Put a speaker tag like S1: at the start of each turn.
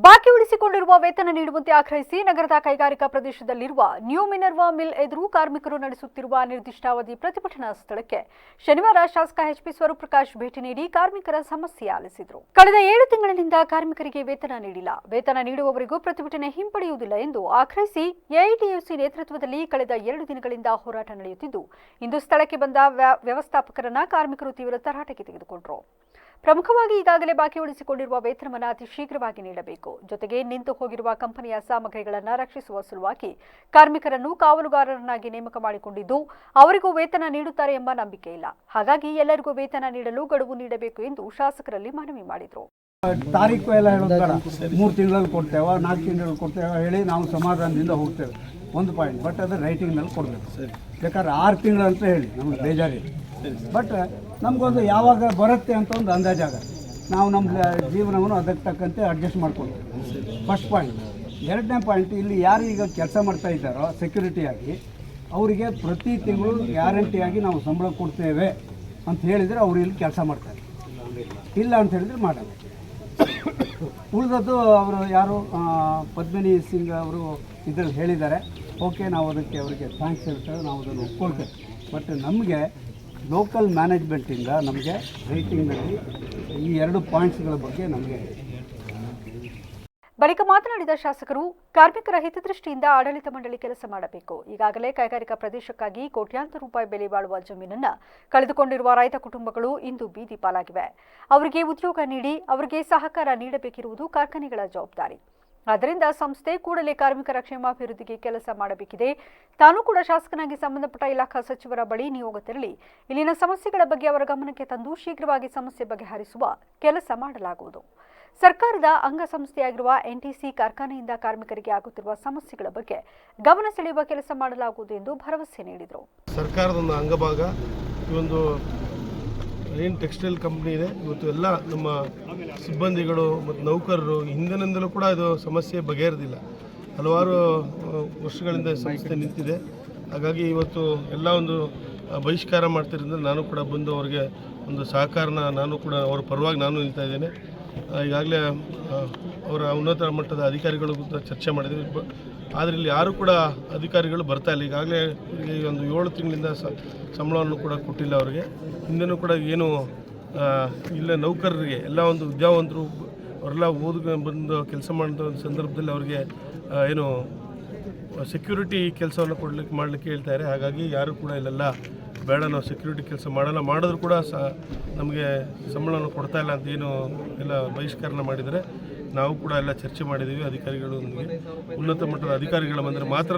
S1: ಬಾಕಿ ಉಳಿಸಿಕೊಂಡಿರುವ ವೇತನ ನೀಡುವಂತೆ ಆಗ್ರಹಿಸಿ ನಗರದ ಕೈಗಾರಿಕಾ ಪ್ರದೇಶದಲ್ಲಿರುವ ನ್ಯೂ ಮಿನರ್ವಾ ಮಿಲ್ ಎದುರು ಕಾರ್ಮಿಕರು ನಡೆಸುತ್ತಿರುವ ನಿರ್ದಿಷ್ಟಾವಧಿ ಪ್ರತಿಭಟನಾ ಸ್ಥಳಕ್ಕೆ ಶನಿವಾರ ಶಾಸಕ ಎಚ್ಪಿ ಸ್ವರೂಪ್ ಪ್ರಕಾಶ್ ಭೇಟಿ ನೀಡಿ ಕಾರ್ಮಿಕರ ಸಮಸ್ಯೆ ಆಲಿಸಿದರು. ಕಳೆದ ಏಳು ತಿಂಗಳಿನಿಂದ ಕಾರ್ಮಿಕರಿಗೆ ವೇತನ ನೀಡಿಲ್ಲ. ವೇತನ ನೀಡುವವರಿಗೂ ಪ್ರತಿಭಟನೆ ಹಿಂಪಡೆಯುವುದಿಲ್ಲ ಎಂದು ಆಗ್ರಹಿಸಿ ಎಐಟಿಯುಸಿ ನೇತೃತ್ವದಲ್ಲಿ ಕಳೆದ ಎರಡು ದಿನಗಳಿಂದ ಹೋರಾಟ ನಡೆಯುತ್ತಿದ್ದು, ಇಂದು ಸ್ಥಳಕ್ಕೆ ಬಂದ ವ್ಯ- ವ್ಯವಸ್ಥಾಪಕರನ್ನ ಕಾರ್ಮಿಕರು ತೀವ್ರ ತರಾಟೆಗೆ ತೆಗೆದುಕೊಂಡರು. ಪ್ರಮುಖವಾಗಿ ಈಗಾಗಲೇ ಬಾಕಿ ಉಳಿಸಿಕೊಂಡಿರುವ ವೇತನವನ್ನು ಅತಿ ಶೀಘ್ರವಾಗಿ ನೀಡಬೇಕು. ಜೊತೆಗೆ ನಿಂತು ಹೋಗಿರುವ ಕಂಪನಿಯ ಸಾಮಗ್ರಿಗಳನ್ನು ರಕ್ಷಿಸುವ ಸಲುವಾಗಿ ಕಾರ್ಮಿಕರನ್ನು ಕಾವಲುಗಾರರನ್ನಾಗಿ ನೇಮಕ ಮಾಡಿಕೊಂಡಿದ್ದು ಅವರಿಗೂ ವೇತನ ನೀಡುತ್ತಾರೆ ಎಂಬ ನಂಬಿಕೆ ಇಲ್ಲ. ಹಾಗಾಗಿ ಎಲ್ಲರಿಗೂ ವೇತನ ನೀಡಲು ಗಡುವು ನೀಡಬೇಕು ಎಂದು ಶಾಸಕರಲ್ಲಿ ಮನವಿ ಮಾಡಿದರು.
S2: ತಾರೀಕು ಎಲ್ಲ ಹೇಳೋದ ಮೂರು ತಿಂಗಳಲ್ಲಿ ಕೊಡ್ತೇವೆ ನಾಲ್ಕು ತಿಂಗಳಲ್ಲಿ ಕೊಡ್ತೇವೆ ಹೇಳಿ ನಾವು ಸಮಾಧಾನದಿಂದ ಹೋಗ್ತೇವೆ. ಒಂದು ಪಾಯಿಂಟ್ ಬಟ್ ಅದು ರೈಟಿಂಗ್ನಲ್ಲಿ ಕೊಡಬೇಕು. ಬೇಕಾದ್ರೆ ಆರು ತಿಂಗಳಂತ ಹೇಳಿ ನಮಗೆ ಬೇಜಾರಿಲ್ಲ ಬಟ್ ನಮಗೊಂದು ಯಾವಾಗ ಬರುತ್ತೆ ಅಂತ ಒಂದು ಅಂದಾಜಾಗ ನಾವು ನಮ್ಮ ಜೀವನವನ್ನು ಅದಕ್ಕೆ ತಕ್ಕಂತೆ ಅಡ್ಜಸ್ಟ್ ಮಾಡ್ಕೊಳ್ತೀವಿ ಫಸ್ಟ್ ಪಾಯಿಂಟ್ ಎರಡನೇ ಪಾಯಿಂಟ್ ಇಲ್ಲಿ ಯಾರು ಈಗ ಕೆಲಸ ಮಾಡ್ತಾ ಇದ್ದಾರೋ ಸೆಕ್ಯೂರಿಟಿಯಾಗಿ ಅವರಿಗೆ ಪ್ರತಿ ತಿಂಗಳು ಗ್ಯಾರಂಟಿಯಾಗಿ ನಾವು ಸಂಬಳ ಕೊಡ್ತೇವೆ ಅಂತ ಹೇಳಿದರೆ ಅವರು ಇಲ್ಲಿ ಕೆಲಸ ಮಾಡ್ತಾರೆ. ಇಲ್ಲ ಅಂತ ಹೇಳಿದ್ರೆ ಮಾಡಲ್ಲ. ಉಳಿದದ್ದು ಅವರು ಯಾರು ಪದ್ಮಿನಿ ಸಿಂಗ್ ಅವರು ಇದರಲ್ಲಿ ಹೇಳಿದ್ದಾರೆ. ಓಕೆ ನಾವು ಅದಕ್ಕೆ ಅವರಿಗೆ ಥ್ಯಾಂಕ್ಸ್ ಹೇಳ್ತೇವೆ, ನಾವು ಅದನ್ನು ಒಪ್ಕೊಳ್ತೇವೆ. ಬಟ್ ನಮಗೆ ಲೋಕಲ್ ಮ್ಯಾನೇಜ್ಮೆಂಟಿಂದ ನಮಗೆ ರೇಟಿಂಗ್ನಲ್ಲಿ ಈ ಎರಡು ಪಾಯಿಂಟ್ಸ್ಗಳ ಬಗ್ಗೆ ನಮಗೆ
S1: ಬಳಿಕ ಮಾತನಾಡಿದ ಶಾಸಕರು, ಕಾರ್ಮಿಕರ ಹಿತದೃಷ್ಟಿಯಿಂದ ಆಡಳಿತ ಮಂಡಳಿ ಕೆಲಸ ಮಾಡಬೇಕು. ಈಗಾಗಲೇ ಕೈಗಾರಿಕಾ ಪ್ರದೇಶಕ್ಕಾಗಿ ಕೋಟ್ಯಾಂತರ ರೂಪಾಯಿ ಬೆಲೆ ಬಾಳುವ ಜಮೀನನ್ನು ಕಳೆದುಕೊಂಡಿರುವ ರೈತ ಕುಟುಂಬಗಳು ಇಂದು ಬೀದಿ ಪಾಲಾಗಿವೆ. ಅವರಿಗೆ ಉದ್ಯೋಗ ನೀಡಿ, ಅವರಿಗೆ ಸಹಕಾರ ನೀಡಬೇಕಿರುವುದು ಕಾರ್ಖಾನೆಗಳ ಜವಾಬ್ದಾರಿ. ಆದ್ದರಿಂದ ಸಂಸ್ಥೆ ಕೂಡಲೇ ಕಾರ್ಮಿಕರ ಕ್ಷೇಮಾಭಿವೃದ್ಧಿಗೆ ಕೆಲಸ ಮಾಡಬೇಕಿದೆ. ತಾನು ಕೂಡ ಶಾಸಕನಾಗಿ ಸಂಬಂಧಪಟ್ಟ ಇಲಾಖಾ ಸಚಿವರ ಬಳಿ ನಿಯೋಗ ತೆರಳಿ. ಇಲ್ಲಿನ ಸಮಸ್ಯೆಗಳ ಬಗ್ಗೆ ಅವರ ಗಮನಕ್ಕೆ ತಂದು ಶೀಘ್ರವಾಗಿ ಸಮಸ್ಯೆ ಬಗೆಹರಿಸುವ ಕೆಲಸ ಮಾಡಲಾಗುವುದು. ಸರ್ಕಾರದ ಅಂಗಸಂಸ್ಥೆಯಾಗಿರುವ ಎನ್ಟಿಸಿ ಕಾರ್ಖಾನೆಯಿಂದ ಕಾರ್ಮಿಕರಿಗೆ ಆಗುತ್ತಿರುವ ಸಮಸ್ಯೆಗಳ ಬಗ್ಗೆ ಗಮನ ಸೆಳೆಯುವ ಕೆಲಸ ಮಾಡಲಾಗುವುದು ಎಂದು ಭರವಸೆ ನೀಡಿದರು.
S3: ಸರ್ಕಾರದ ಅಂಗಭಾಗ, ಈ ಒಂದು ಏನು ಟೆಕ್ಸ್ಟೈಲ್ ಕಂಪ್ನಿ ಇದೆ. ಇವತ್ತು ಎಲ್ಲ ನಮ್ಮ ಸಿಬ್ಬಂದಿಗಳು ಮತ್ತು ನೌಕರರು ಹಿಂದಿನಿಂದಲೂ ಕೂಡ ಇದು ಸಮಸ್ಯೆ ಬಗೆಹರಿದಿಲ್ಲ. ಹಲವಾರು ವರ್ಷಗಳಿಂದ ಸಮಸ್ಯೆ ನಿಂತಿದೆ. ಹಾಗಾಗಿ ಇವತ್ತು ಎಲ್ಲ ಒಂದು ಬಹಿಷ್ಕಾರ ಮಾಡ್ತಿರೋದ್ರಿಂದ ನಾನು ಕೂಡ ಬಂದು ಅವರಿಗೆ ಒಂದು ಸಹಕಾರನ ನಾನು ಕೂಡ ಅವರ ಪರವಾಗಿ ನಾನು ನಿಲ್ತಾ ಇದ್ದೇನೆ. ಈಗಾಗಲೇ ಅವರ ಉನ್ನತ ಮಟ್ಟದ ಅಧಿಕಾರಿಗಳು ಚರ್ಚೆ ಮಾಡಿದ್ವಿ ಬ- ಆದರೆ ಇಲ್ಲಿ ಯಾರು ಕೂಡ ಅಧಿಕಾರಿಗಳು ಬರ್ತಾ ಇಲ್ಲ. ಈಗಾಗಲೇ ಒಂದು ಏಳು ತಿಂಗಳಿಂದ ಸಂಬಳವನ್ನು ಕೂಡ ಕೊಟ್ಟಿಲ್ಲ ಅವರಿಗೆ. ಹಿಂದೆನೂ ಕೂಡ ಏನು ಇಲ್ಲ ನೌಕರರಿಗೆ, ಎಲ್ಲ ಒಂದು ವಿದ್ಯಾವಂತರು ಅವರೆಲ್ಲ ಓದ್ ಬಂದು ಕೆಲಸ ಮಾಡಿದ ಸಂದರ್ಭದಲ್ಲಿ ಅವರಿಗೆ ಏನು ಸೆಕ್ಯೂರಿಟಿ ಕೆಲಸವನ್ನು ಕೊಡ್ಲಿಕ್ಕೆ ಮಾಡಲಿಕ್ಕೆ ಹೇಳ್ತಾರೆ ಹಾಗಾಗಿ ಯಾರು ಕೂಡ ಇಲ್ಲೆಲ್ಲ ಬೇಡ, ನಾವು ಸೆಕ್ಯೂರಿಟಿ ಕೆಲಸ ಮಾಡಲ್ಲ. ಮಾಡಿದ್ರು ಕೂಡ ಸ, ನಮಗೆ ಸಂಬಳವನ್ನು ಕೊಡ್ತಾ ಇಲ್ಲ ಅಂತ ಏನು ಎಲ್ಲ ಬಹಿಷ್ಕರಣ ಮಾಡಿದರೆ ನಾವು ಕೂಡ ಎಲ್ಲ ಚರ್ಚೆ ಮಾಡಿದ್ದೀವಿ ಅಧಿಕಾರಿಗಳೊಂದಿಗೆ ಉನ್ನತ ಮಟ್ಟದ ಅಧಿಕಾರಿಗಳ ಬಂದರೆ ಮಾತ್ರ